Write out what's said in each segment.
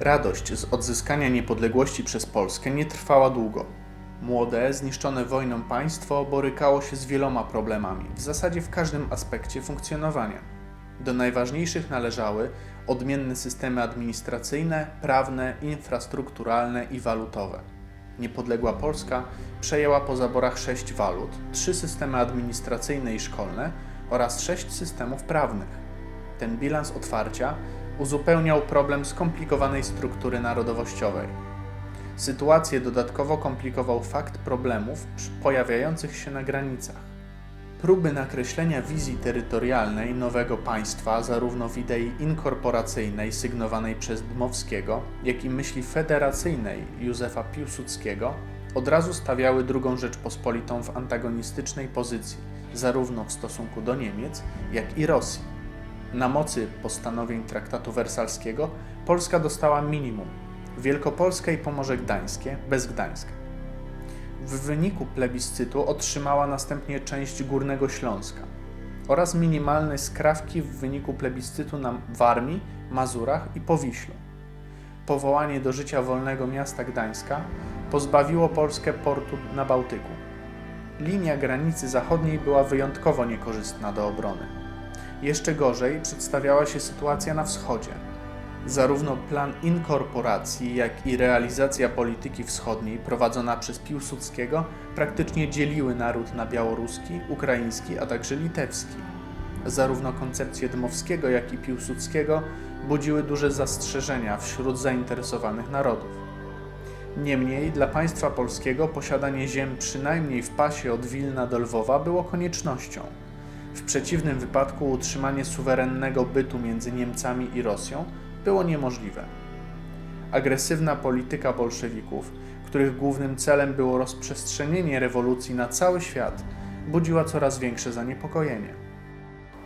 Radość z odzyskania niepodległości przez Polskę nie trwała długo. Młode, zniszczone wojną państwo borykało się z wieloma problemami, w zasadzie w każdym aspekcie funkcjonowania. Do najważniejszych należały odmienne systemy administracyjne, prawne, infrastrukturalne i walutowe. Niepodległa Polska przejęła po zaborach sześć walut, trzy systemy administracyjne i szkolne oraz sześć systemów prawnych. Ten bilans otwarcia uzupełniał problem skomplikowanej struktury narodowościowej. Sytuację dodatkowo komplikował fakt problemów pojawiających się na granicach. Próby nakreślenia wizji terytorialnej nowego państwa, zarówno w idei inkorporacyjnej sygnowanej przez Dmowskiego, jak i myśli federacyjnej Józefa Piłsudskiego, od razu stawiały II Rzeczpospolitą w antagonistycznej pozycji, zarówno w stosunku do Niemiec, jak i Rosji. Na mocy postanowień traktatu wersalskiego Polska dostała minimum Wielkopolskę i Pomorze Gdańskie bez Gdańska. W wyniku plebiscytu otrzymała następnie część Górnego Śląska oraz minimalne skrawki w wyniku plebiscytu na Warmii, Mazurach i Powiślu. Powołanie do życia wolnego miasta Gdańska pozbawiło Polskę portu na Bałtyku. Linia granicy zachodniej była wyjątkowo niekorzystna do obrony. Jeszcze gorzej przedstawiała się sytuacja na wschodzie. Zarówno plan inkorporacji, jak i realizacja polityki wschodniej prowadzona przez Piłsudskiego praktycznie dzieliły naród na białoruski, ukraiński, a także litewski. Zarówno koncepcje Dmowskiego, jak i Piłsudskiego budziły duże zastrzeżenia wśród zainteresowanych narodów. Niemniej dla państwa polskiego posiadanie ziem przynajmniej w pasie od Wilna do Lwowa było koniecznością. W przeciwnym wypadku utrzymanie suwerennego bytu między Niemcami i Rosją było niemożliwe. Agresywna polityka bolszewików, których głównym celem było rozprzestrzenienie rewolucji na cały świat, budziła coraz większe zaniepokojenie.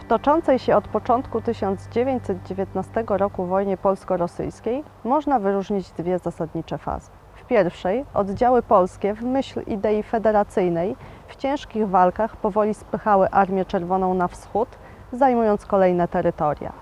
W toczącej się od początku 1919 roku wojnie polsko-rosyjskiej można wyróżnić dwie zasadnicze fazy. W pierwszej oddziały polskie w myśl idei federacyjnej w ciężkich walkach powoli spychały Armię Czerwoną na wschód, zajmując kolejne terytoria.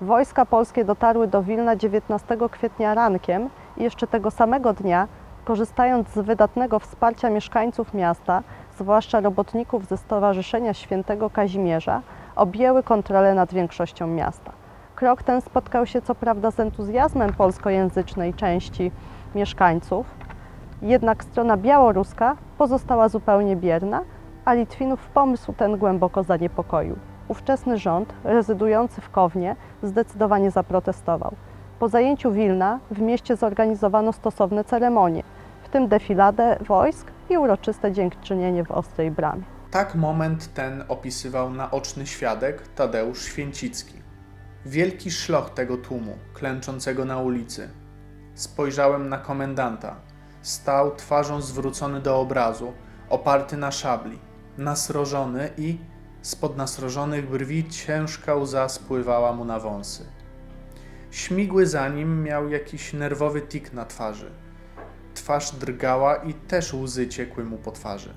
Wojska polskie dotarły do Wilna 19 kwietnia rankiem i jeszcze tego samego dnia, korzystając z wydatnego wsparcia mieszkańców miasta, zwłaszcza robotników ze Stowarzyszenia Świętego Kazimierza, objęły kontrolę nad większością miasta. Krok ten spotkał się co prawda z entuzjazmem polskojęzycznej części mieszkańców, jednak strona białoruska pozostała zupełnie bierna, a Litwinów pomysł ten głęboko zaniepokoił. Ówczesny rząd, rezydujący w Kownie, zdecydowanie zaprotestował. Po zajęciu Wilna w mieście zorganizowano stosowne ceremonie, w tym defiladę wojsk i uroczyste dziękczynienie w Ostrej Bramie. Tak moment ten opisywał naoczny świadek Tadeusz Święcicki. Wielki szloch tego tłumu, klęczącego na ulicy. Spojrzałem na komendanta. Stał twarzą zwrócony do obrazu, oparty na szabli, nasrożony i spod nasrożonych brwi ciężka łza spływała mu na wąsy. Śmigły za nim miał jakiś nerwowy tik na twarzy. Twarz drgała i też łzy ciekły mu po twarzy.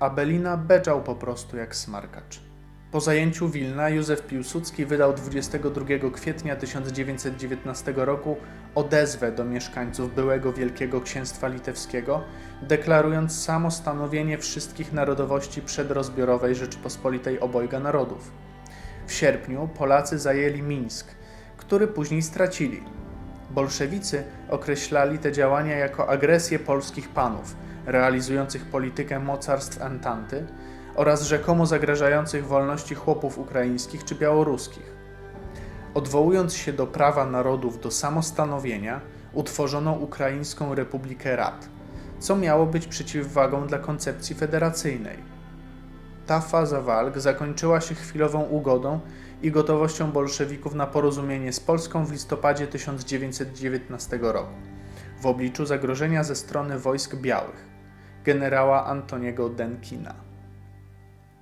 Abelina beczał po prostu jak smarkacz. Po zajęciu Wilna Józef Piłsudski wydał 22 kwietnia 1919 roku odezwę do mieszkańców byłego Wielkiego Księstwa Litewskiego, deklarując samostanowienie wszystkich narodowości przedrozbiorowej Rzeczypospolitej obojga narodów. W sierpniu Polacy zajęli Mińsk, który później stracili. Bolszewicy określali te działania jako agresję polskich panów, realizujących politykę mocarstw Entanty oraz rzekomo zagrażających wolności chłopów ukraińskich czy białoruskich. Odwołując się do prawa narodów do samostanowienia, utworzono Ukraińską Republikę Rad, co miało być przeciwwagą dla koncepcji federacyjnej. Ta faza walk zakończyła się chwilową ugodą i gotowością bolszewików na porozumienie z Polską w listopadzie 1919 roku w obliczu zagrożenia ze strony wojsk białych generała Antoniego Denkina.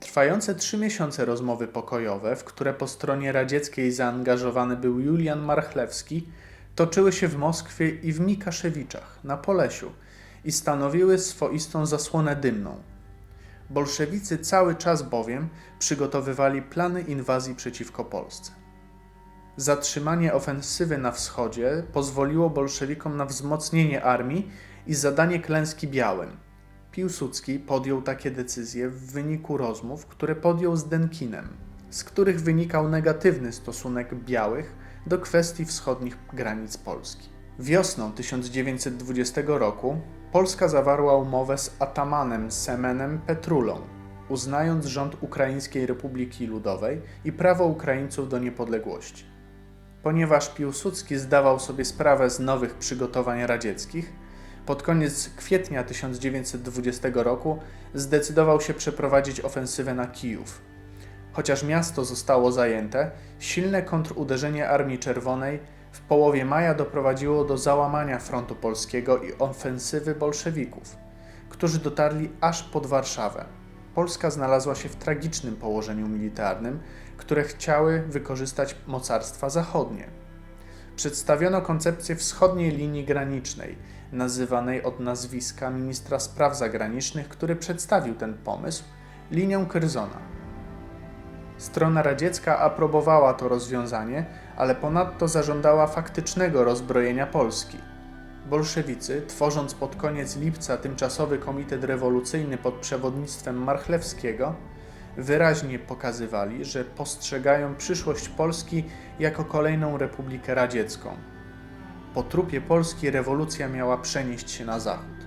Trwające trzy miesiące rozmowy pokojowe, w które po stronie radzieckiej zaangażowany był Julian Marchlewski, toczyły się w Moskwie i w Mikaszewiczach, na Polesiu i stanowiły swoistą zasłonę dymną. Bolszewicy cały czas bowiem przygotowywali plany inwazji przeciwko Polsce. Zatrzymanie ofensywy na wschodzie pozwoliło bolszewikom na wzmocnienie armii i zadanie klęski białym. Piłsudski podjął takie decyzje w wyniku rozmów, które podjął z Denkinem, z których wynikał negatywny stosunek białych do kwestii wschodnich granic Polski. Wiosną 1920 roku Polska zawarła umowę z atamanem Semenem Petrulą, uznając rząd Ukraińskiej Republiki Ludowej i prawo Ukraińców do niepodległości. Ponieważ Piłsudski zdawał sobie sprawę z nowych przygotowań radzieckich, pod koniec kwietnia 1920 roku zdecydował się przeprowadzić ofensywę na Kijów. Chociaż miasto zostało zajęte, silne kontruderzenie Armii Czerwonej w połowie maja doprowadziło do załamania frontu polskiego i ofensywy bolszewików, którzy dotarli aż pod Warszawę. Polska znalazła się w tragicznym położeniu militarnym, które chciały wykorzystać mocarstwa zachodnie. Przedstawiono koncepcję wschodniej linii granicznej, nazywanej od nazwiska ministra spraw zagranicznych, który przedstawił ten pomysł linią Curzona. Strona radziecka aprobowała to rozwiązanie, ale ponadto zażądała faktycznego rozbrojenia Polski. Bolszewicy, tworząc pod koniec lipca tymczasowy komitet rewolucyjny pod przewodnictwem Marchlewskiego, wyraźnie pokazywali, że postrzegają przyszłość Polski jako kolejną republikę radziecką. Po trupie Polski rewolucja miała przenieść się na zachód.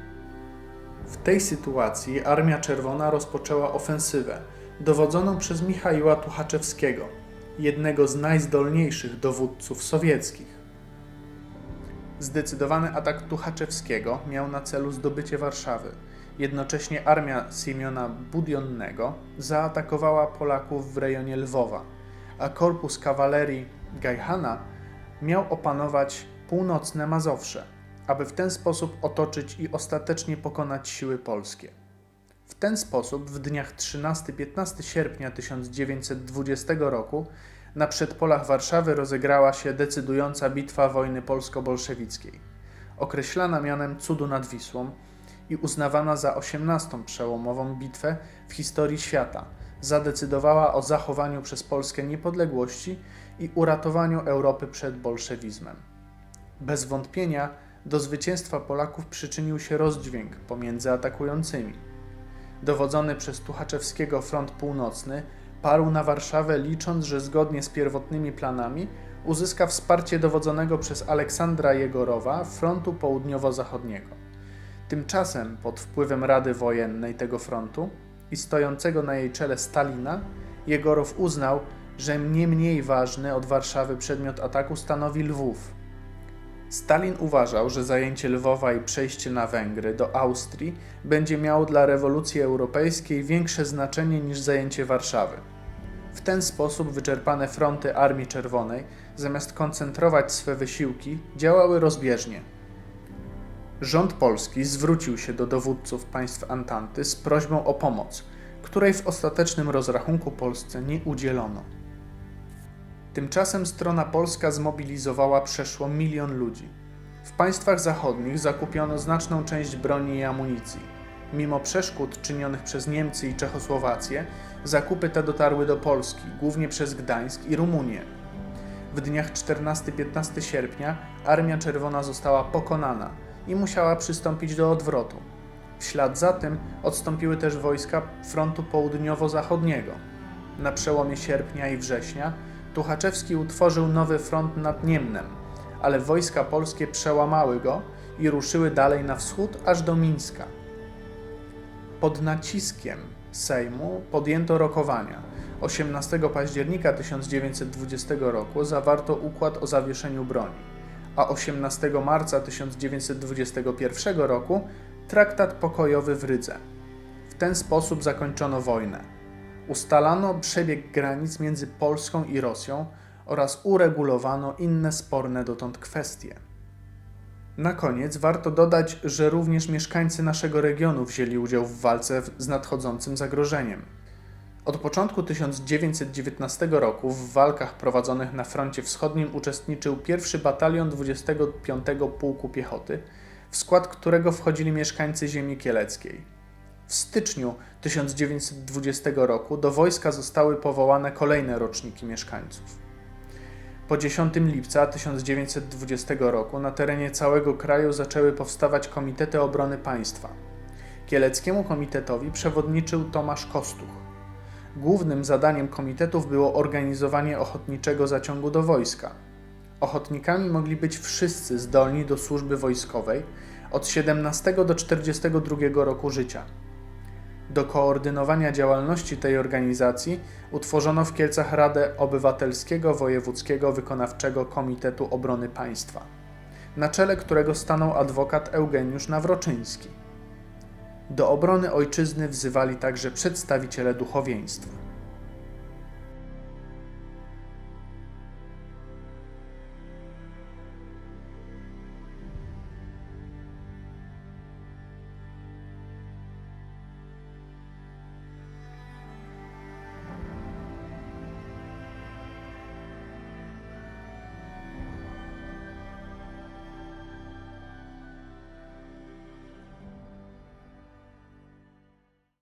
W tej sytuacji Armia Czerwona rozpoczęła ofensywę, dowodzoną przez Michaiła Tuchaczewskiego, jednego z najzdolniejszych dowódców sowieckich. Zdecydowany atak Tuchaczewskiego miał na celu zdobycie Warszawy. Jednocześnie armia Siemiona Budionnego zaatakowała Polaków w rejonie Lwowa, a korpus kawalerii Gajhana miał opanować północne Mazowsze, aby w ten sposób otoczyć i ostatecznie pokonać siły polskie. W ten sposób w dniach 13-15 sierpnia 1920 roku na przedpolach Warszawy rozegrała się decydująca bitwa wojny polsko-bolszewickiej, określana mianem Cudu nad Wisłą i uznawana za 18. przełomową bitwę w historii świata. Zadecydowała o zachowaniu przez Polskę niepodległości i uratowaniu Europy przed bolszewizmem. Bez wątpienia do zwycięstwa Polaków przyczynił się rozdźwięk pomiędzy atakującymi. Dowodzony przez Tuchaczewskiego front północny parł na Warszawę, licząc, że zgodnie z pierwotnymi planami uzyska wsparcie dowodzonego przez Aleksandra Jegorowa frontu południowo-zachodniego. Tymczasem, pod wpływem Rady Wojennej tego frontu i stojącego na jej czele Stalina, Jegorow uznał, że nie mniej ważny od Warszawy przedmiot ataku stanowi Lwów. Stalin uważał, że zajęcie Lwowa i przejście na Węgry do Austrii będzie miało dla rewolucji europejskiej większe znaczenie niż zajęcie Warszawy. W ten sposób wyczerpane fronty Armii Czerwonej, zamiast koncentrować swe wysiłki, działały rozbieżnie. Rząd polski zwrócił się do dowódców państw Antanty z prośbą o pomoc, której w ostatecznym rozrachunku Polsce nie udzielono. Tymczasem strona polska zmobilizowała przeszło milion ludzi. W państwach zachodnich zakupiono znaczną część broni i amunicji. Mimo przeszkód czynionych przez Niemcy i Czechosłowację, zakupy te dotarły do Polski, głównie przez Gdańsk i Rumunię. W dniach 14-15 sierpnia Armia Czerwona została pokonana i musiała przystąpić do odwrotu. W ślad za tym odstąpiły też wojska frontu południowo-zachodniego. Na przełomie sierpnia i września Tuchaczewski utworzył nowy front nad Niemnem, ale wojska polskie przełamały go i ruszyły dalej na wschód aż do Mińska. Pod naciskiem Sejmu podjęto rokowania. 18 października 1920 roku zawarto układ o zawieszeniu broni, a 18 marca 1921 roku traktat pokojowy w Rydze. W ten sposób zakończono wojnę ustalano przebieg granic między Polską i Rosją oraz uregulowano inne sporne dotąd kwestie. Na koniec warto dodać, że również mieszkańcy naszego regionu wzięli udział w walce z nadchodzącym zagrożeniem. Od początku 1919 roku w walkach prowadzonych na froncie wschodnim uczestniczył pierwszy batalion 25 Pułku Piechoty, w skład którego wchodzili mieszkańcy ziemi kieleckiej. W styczniu 1920 roku do wojska zostały powołane kolejne roczniki mieszkańców. Po 10 lipca 1920 roku na terenie całego kraju zaczęły powstawać komitety obrony państwa. Kieleckiemu komitetowi przewodniczył Tomasz Kostuch. Głównym zadaniem komitetów było organizowanie ochotniczego zaciągu do wojska. Ochotnikami mogli być wszyscy zdolni do służby wojskowej od 17 do 42 roku życia. Do koordynowania działalności tej organizacji utworzono w Kielcach Radę Obywatelskiego Wojewódzkiego Wykonawczego Komitetu Obrony Państwa, na czele którego stanął adwokat Eugeniusz Nawroczyński. Do obrony ojczyzny wzywali także przedstawiciele duchowieństwa.